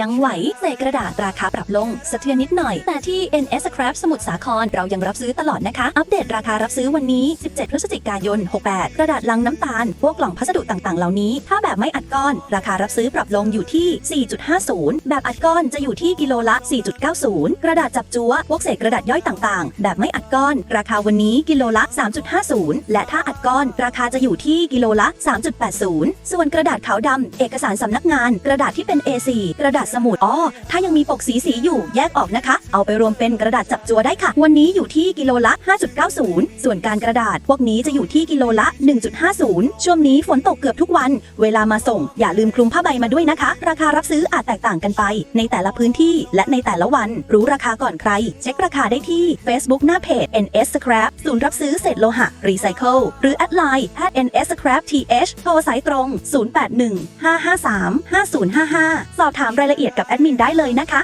ยังไหวเศษกระดาษราคาปรับลง สะเทือนนิดหน่อย แต่ที่ NS Scrap สมุทรสาครเรายังรับซื้อตลอดนะคะ อัปเดตราคารับซื้อวันนี้ 17 พฤศจิกายน 68 กระดาษลังน้ำตาล พวกกล่องพัสดุต่างๆ เหล่านี้ ถ้าแบบไม่อัดก้อน ราคารับซื้อปรับลงอยู่ที่ 4.50 แบบอัดก้อนจะอยู่ที่กิโลละ 4.90 กระดาษจับจัวพวกเศษกระดาษย่อยต่างๆ แบบไม่อัดก้อน ราคาวันนี้กิโลละ 3.50 และถ้าอัดก้อน ราคาจะอยู่ที่กิโลละ 3.80 ส่วนกระดาษขาวดำเอกสารสำนักงาน กระดาษที่เป็น A4 กระดาษสมุดอ๋อถ้ายังมีปกสีสีอยู่แยกออกนะคะ เอาไปรวมเป็นกระดาษจับจัวได้ค่ะ วันนี้อยู่ที่กิโลละ 5.90 ส่วนการกระดาษ พวกนี้จะอยู่ที่กิโลละ 1.50 ช่วงนี้ฝนตกเกือบทุกวัน เวลามาส่ง อย่าลืมคลุมผ้าใบมาด้วยนะคะ ราคารับซื้ออาจแตกต่างกันไป ในแต่ละพื้นที่และในแต่ละวัน รู้ราคาก่อนใคร เช็คราคาได้ที่ Facebook หน้าเพจ NS Scrap ศูนย์รับซื้อเศษโลหะรีไซเคิลหรือแอดไลน์ @NS Scrap TH โทรสายตรง 081 553 5055 สอบถามรายละเอียดกับแอดมินได้เลยนะคะ